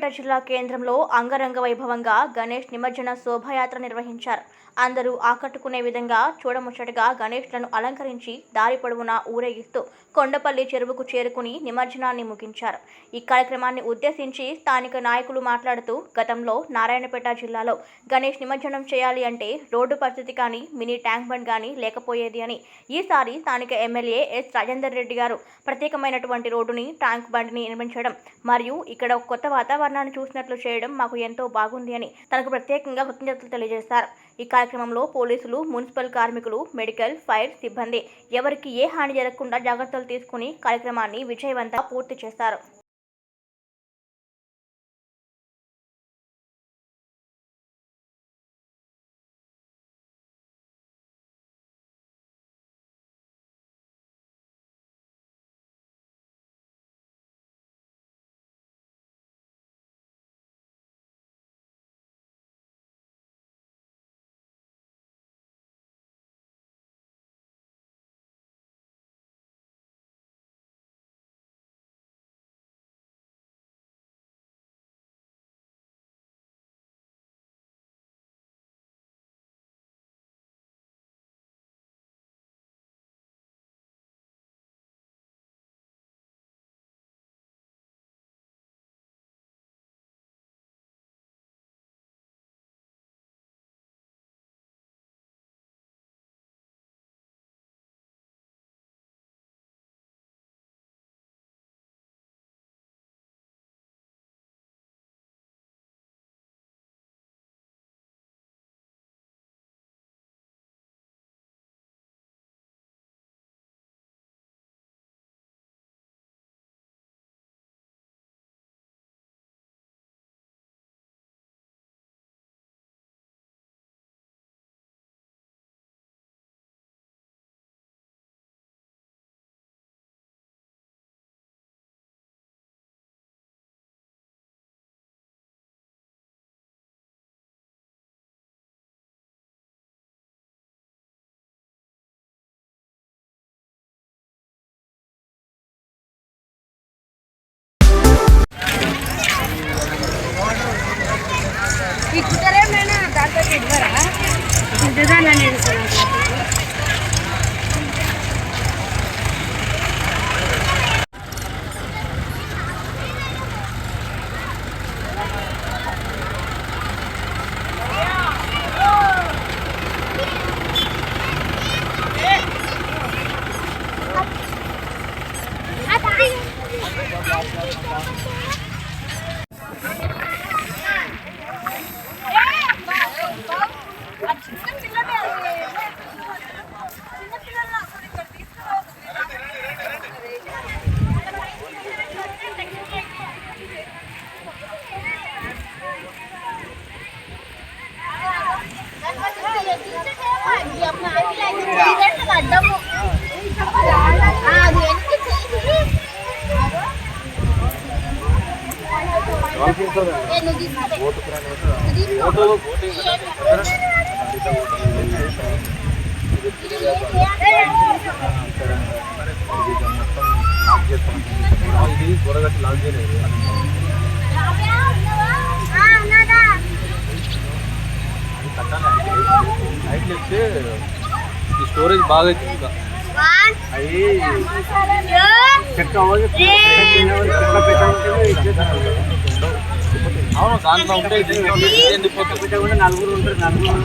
నారాయణపేట జిల్లా కేంద్రంలో అంగరంగ వైభవంగా గణేష్ నిమజ్జన శోభాయాత్ర నిర్వహించారు. అందరూ ఆకట్టుకునే విధంగా చూడముచ్చటగా గణేష్లను అలంకరించి దారి పొడవునా ఊరేగిస్తూ కొండపల్లి చెరువుకు చేరుకుని నిమజ్జనాన్ని ముగించారు. ఈ కార్యక్రమాన్ని ఉద్దేశించి స్థానిక నాయకులు మాట్లాడుతూ గతంలో నారాయణపేట జిల్లాలో గణేష్ నిమజ్జనం చేయాలి అంటే రోడ్డు పరిస్థితి కానీ మినీ ట్యాంక్ బండ్ కానీ లేకపోయేది అని ఈసారి స్థానిక ఎమ్మెల్యే ఎస్ రాజేందర్ రెడ్డి గారు ప్రత్యేకమైనటువంటి రోడ్డుని ట్యాంక్ బండ్ని నిర్మించడం మరియు ఇక్కడ కొత్త వాతావరణం వాతావరణాన్ని చూసినట్లు చేయడం మాకు ఎంతో బాగుంది అని తనకు ప్రత్యేకంగా కృతజ్ఞతలు తెలియజేశారు ఈ కార్యక్రమంలో పోలీసులు మున్సిపల్ కార్మికులు మెడికల్ ఫైర్ సిబ్బంది ఎవరికి ఏ హాని జరగకుండా జాగ్రత్తలు తీసుకుని కార్యక్రమాన్ని విజయవంతంగా పూర్తి చేశారు 你饭的那个 ఇది గొడగట్టి లాక్ చేయలేదు అది కట్టాలి లైట్లు ఇస్తే ఈ స్టోరేజ్ బాగా అవుతుంది ఇంకా అవి చెక్క అవ్వదు చెక్క పెట్టాలంటే అవును దాంట్లో ఉంటే ఇది ఎండిపోతుంది పెట్టకుండా నలుగురు ఉంటారు నలుగురు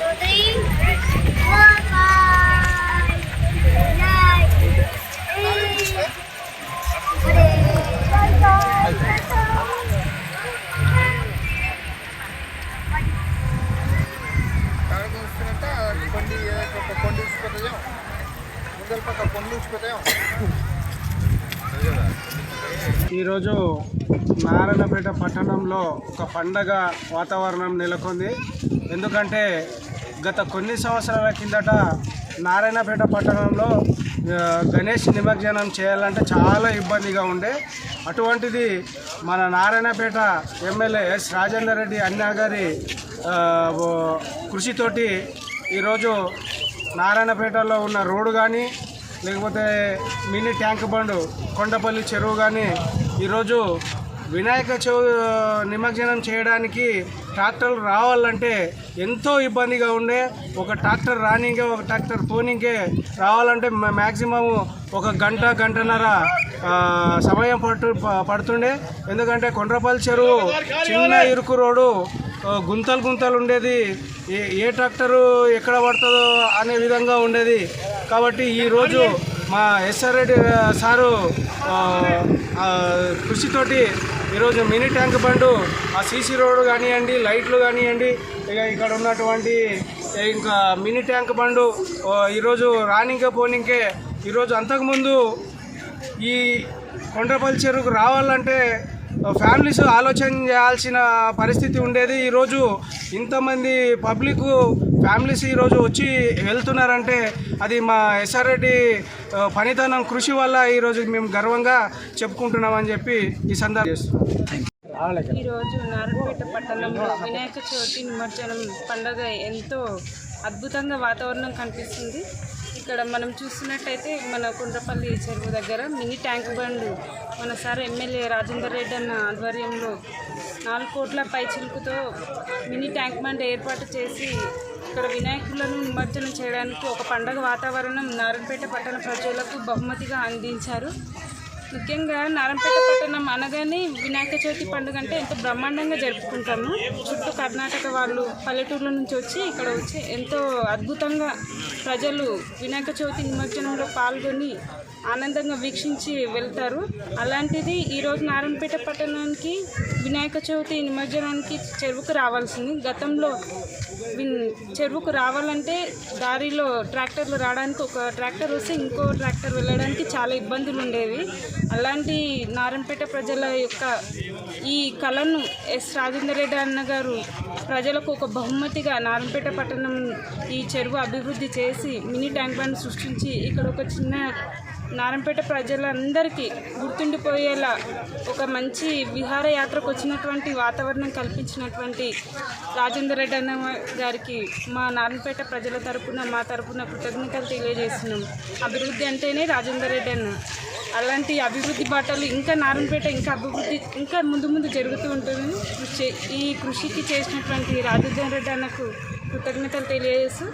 కొండి పక్క ఈరోజు నారాయణపేట పట్టణంలో ఒక పండగ వాతావరణం నెలకొంది. ఎందుకంటే గత కొన్ని సంవత్సరాల కిందట నారాయణపేట పట్టణంలో గణేష్ నిమజ్జనం చేయాలంటే చాలా ఇబ్బందిగా ఉండే. అటువంటిది మన నారాయణపేట ఎమ్మెల్యే ఎస్ రాజేందర్ రెడ్డి అన్నా గారి కృషితోటి ఈరోజు నారాయణపేటలో ఉన్న రోడ్డు కానీ లేకపోతే మినీ ట్యాంక్ బండు కొండపల్లి చెరువు కానీ ఈరోజు వినాయక చౌ నిమజ్జనం చేయడానికి ట్రాక్టర్లు రావాలంటే ఎంతో ఇబ్బందిగా ఉండే. ఒక ట్రాక్టర్ రానికే ఒక ట్రాక్టర్ పోనీకే రావాలంటే మ్యాక్సిమం ఒక గంట గంటన్నర సమయం పట్టు ప- పడుతుండే. ఎందుకంటే కొండ్రపల్లి చెరువు చిన్న ఇరుకు రోడ్డు గుంతలు గుంతలు ఉండేది. ఏ ఏ ట్రాక్టరు ఎక్కడ పడుతుందో అనే విధంగా ఉండేది. కాబట్టి ఈరోజు మా ఎస్ఆర్ రెడ్డి సారు కృషితోటి ఈరోజు మినీ ట్యాంక్ బండు ఆ సీసీ రోడ్డు కానివ్వండి లైట్లు కానివ్వండి ఇక ఇక్కడ ఉన్నటువంటి ఇంకా మినీ ట్యాంక్ బండు ఈరోజు రానింకే పోనింకే ఈరోజు అంతకుముందు ఈ కొండపల్లి చెరువుకు రావాలంటే ఫ్యామిలీస్ ఆలోచన చేయాల్సిన పరిస్థితి ఉండేది. ఈరోజు ఇంతమంది పబ్లిక్ ఫ్యామిలీస్ ఈరోజు వచ్చి వెళ్తున్నారంటే అది మా ఎస్ఆర్ రెడ్డి పనితనం కృషి వల్ల ఈరోజు మేము గర్వంగా చెప్పుకుంటున్నామని చెప్పి ఈ సందర్భం ఈరోజు నారాయణపేట పట్టణంలో వినాయక చవితి నిమజ్జనం పండుగ ఎంతో అద్భుతంగా వాతావరణం కనిపిస్తుంది. ఇక్కడ మనం చూస్తున్నట్టయితే మన కుండ్రపల్లి చెరువు దగ్గర మినీ ట్యాంక్ బండ్ మన సార్ ఎమ్మెల్యే రాజేందర్ రెడ్డి అన్న ఆధ్వర్యంలో నాలుగు కోట్ల పై చిలుకుతో మినీ ట్యాంక్ బండ్ ఏర్పాటు చేసి ఇక్కడ వినాయకులను నిమజ్జనం చేయడానికి ఒక పండగ వాతావరణం నారాయణపేట పట్టణ ప్రజలకు బహుమతిగా అందించారు. ముఖ్యంగా నారంపేట పట్టణం అనగానే వినాయక చవితి పండుగ అంటే ఎంతో బ్రహ్మాండంగా జరుపుకుంటాము. చుట్టూ కర్ణాటక వాళ్ళు పల్లెటూర్ల నుంచి వచ్చి ఇక్కడ వచ్చి ఎంతో అద్భుతంగా ప్రజలు వినాయక చవితి నిమజ్జనంలో పాల్గొని ఆనందంగా వీక్షించి వెళ్తారు. అలాంటిది ఈరోజు నారంపేట పట్టణానికి వినాయక చవితి నిమజ్జనానికి చెరువుకు రావాల్సింది. గతంలో విన్ చెరువుకు రావాలంటే దారిలో ట్రాక్టర్లు రావడానికి ఒక ట్రాక్టర్ వస్తే ఇంకో ట్రాక్టర్ వెళ్ళడానికి చాలా ఇబ్బందులు ఉండేవి. అలాంటి నారాయణపేట ప్రజల యొక్క ఈ కళను ఎస్ రాజేందర్ రెడ్డి అన్న గారు ప్రజలకు ఒక బహుమతిగా నారాయణపేట పట్టణం ఈ చెరువు అభివృద్ధి చేసి మినీ ట్యాంక్ బండ్ సృష్టించి ఇక్కడ ఒక చిన్న నారంపేట ప్రజలందరికీ గుర్తుండిపోయేలా ఒక మంచి విహారయాత్రకు వచ్చినటువంటి వాతావరణం కల్పించినటువంటి రాజేందర్ రెడ్డి అన్న గారికి మా నారంపేట ప్రజల తరపున మా తరపున కృతజ్ఞతలు తెలియజేస్తున్నాం. అభివృద్ధి అంటేనే రాజేందర్ రెడ్డి అన్న. అలాంటి అభివృద్ధి బాటలు ఇంకా నారాయణపేట ఇంకా అభివృద్ధి ఇంకా ముందు ముందు జరుగుతూ ఉంటుందని కృషి ఈ కృషికి చేసినటువంటి రాజేందర్ రెడ్డి అన్నకు కృతజ్ఞతలు తెలియజేస్తూ